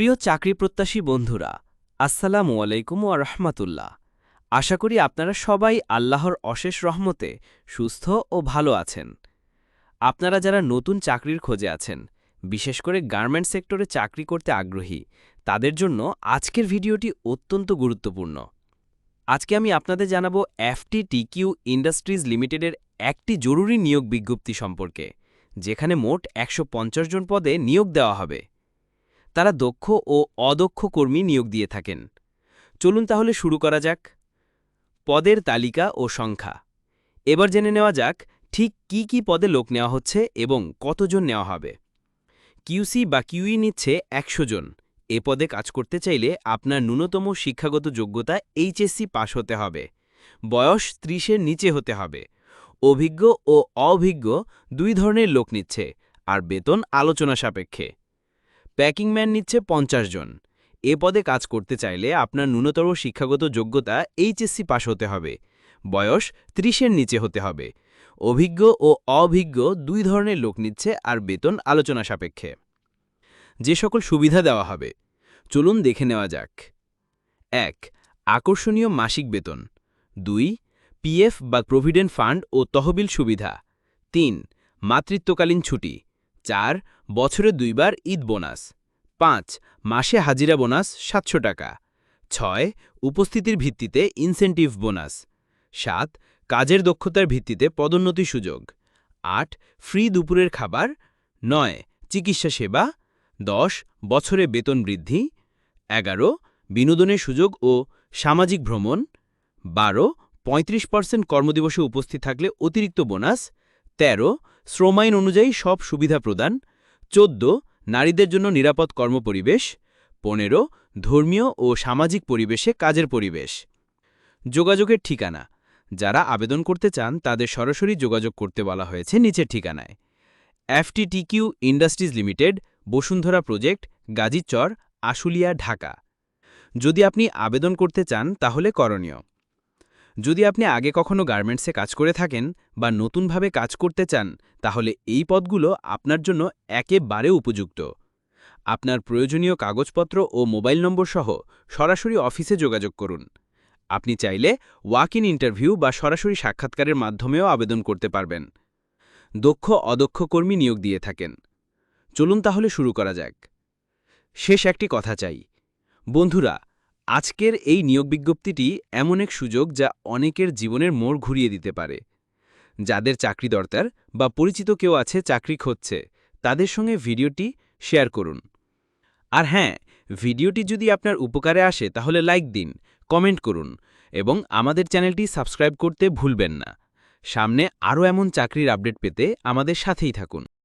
প্রিয় চাকরি প্রত্যাশী বন্ধুরা, আসসালামু আলাইকুম ও রহমাতুল্লাহ। আশা করি আপনারা সবাই আল্লাহর অশেষ রহমতে সুস্থ ও ভালো আছেন। আপনারা যারা নতুন চাকরির খোঁজে আছেন, বিশেষ করে গার্মেন্ট সেক্টরে চাকরি করতে আগ্রহী, তাদের জন্য আজকের ভিডিওটি অত্যন্ত গুরুত্বপূর্ণ। আজকে আমি আপনাদের জানাব এফটিটিকিউ ইন্ডাস্ট্রিজ লিমিটেডের একটি জরুরি নিয়োগ বিজ্ঞপ্তি সম্পর্কে, যেখানে মোট একশো পঞ্চাশ জন পদে নিয়োগ দেওয়া হবে। তারা দক্ষ ও অদক্ষ কর্মী নিয়োগ দিয়ে থাকেন। চলুন তাহলে শুরু করা যাক। পদের তালিকা ও সংখ্যা। এবার জেনে নেওয়া যাক ঠিক কি কি পদে লোক নেওয়া হচ্ছে এবং কতজন নেওয়া হবে। কিউসি বা কিউই নিচ্ছে একশো জন। এ পদে কাজ করতে চাইলে আপনার ন্যূনতম শিক্ষাগত যোগ্যতা এইচএসসি পাশ হতে হবে। বয়স ত্রিশের নিচে হতে হবে। অভিজ্ঞ ও অভিজ্ঞ দুই ধরনের লোক নিচ্ছে, আর বেতন আলোচনা সাপেক্ষে। প্যাকিংম্যান নিচ্ছে পঞ্চাশ জন। এ পদে কাজ করতে চাইলে আপনার ন্যূনতর শিক্ষাগত যোগ্যতা এইচএসসি পাশ হতে হবে। বয়স ত্রিশের নিচে হতে হবে। অভিজ্ঞ ও অভিজ্ঞ দুই ধরনের লোক নিচ্ছে আর বেতন আলোচনা সাপেক্ষে। যে সকল সুবিধা দেওয়া হবে। চলুন দেখে নেওয়া যাক। এক, আকর্ষণীয় মাসিক বেতন। দুই, পিএফ বা প্রভিডেন্ট ফান্ড ও তহবিল সুবিধা। তিন, মাতৃত্বকালীন ছুটি। চার, বছরে দুইবার ঈদ বোনাস। পাঁচ, মাসে হাজিরা বোনাস সাতশো টাকা। ছয়, উপস্থিতির ভিত্তিতে ইনসেন্টিভ বোনাস। সাত, কাজের দক্ষতার ভিত্তিতে পদোন্নতি সুযোগ। আট ফ্রি দুপুরের খাবার। নয়, চিকিৎসা সেবা। দশ, বছরে বেতন বৃদ্ধি। এগারো, বিনোদনের সুযোগ ও সামাজিক ভ্রমণ। বারো, পঁয়ত্রিশ পার্সেন্ট কর্মদিবসে উপস্থিত থাকলে অতিরিক্ত বোনাস। ১৩ শ্রমাইন অনুযায়ী সব সুবিধা প্রদান। চোদ্দ নারীদের জন্য নিরাপদ কর্মপরিবেশ, পনেরো, ধর্মীয় ও সামাজিক পরিবেশে কাজের পরিবেশ। যোগাযোগের ঠিকানা। যারা আবেদন করতে চান, তাদের সরাসরি যোগাযোগ করতে বলা হয়েছে নিচের ঠিকানায়। FTTQ industries limited, Bashundhara project, Gazichar, Ashulia, Dhaka. যদি আপনি আবেদন করতে চান, তাহলে করণীয়। যদি আপনি আগে কখনো গার্মেন্টসে কাজ করে থাকেন বা নতুনভাবে কাজ করতে চান, তাহলে এই পদগুলো আপনার জন্য একেবারে উপযুক্ত। আপনার প্রয়োজনীয় কাগজপত্র ও মোবাইল নম্বর সহ সরাসরি অফিসে যোগাযোগ করুন। আপনি চাইলে ওয়াক ইন ইন্টারভিউ বা সরাসরি সাক্ষাৎকারের মাধ্যমেও আবেদন করতে পারবেন। দক্ষ, অদক্ষ কর্মী নিয়োগ দিয়ে থাকেন। চলুন তাহলে শুরু করা যাক। শেষ একটি কথা চাই। বন্ধুরা আজকের এই নিয়োগ বিজ্ঞপ্তিটি এমন এক সুযোগ যা অনেকের জীবনের মোড় ঘুরিয়ে দিতে পারে। যাদের চাকরি দরকার বা পরিচিত কেউ আছে চাকরি খুঁজছে, তাদের সঙ্গে ভিডিওটি শেয়ার করুন। আর হ্যাঁ ভিডিওটি যদি আপনার উপকারে আসে তাহলে লাইক দিন, কমেন্ট করুন এবং আমাদের চ্যানেলটি সাবস্ক্রাইব করতে ভুলবেন না। সামনে আরও এমন চাকরির আপডেট পেতে আমাদের সাথেই থাকুন।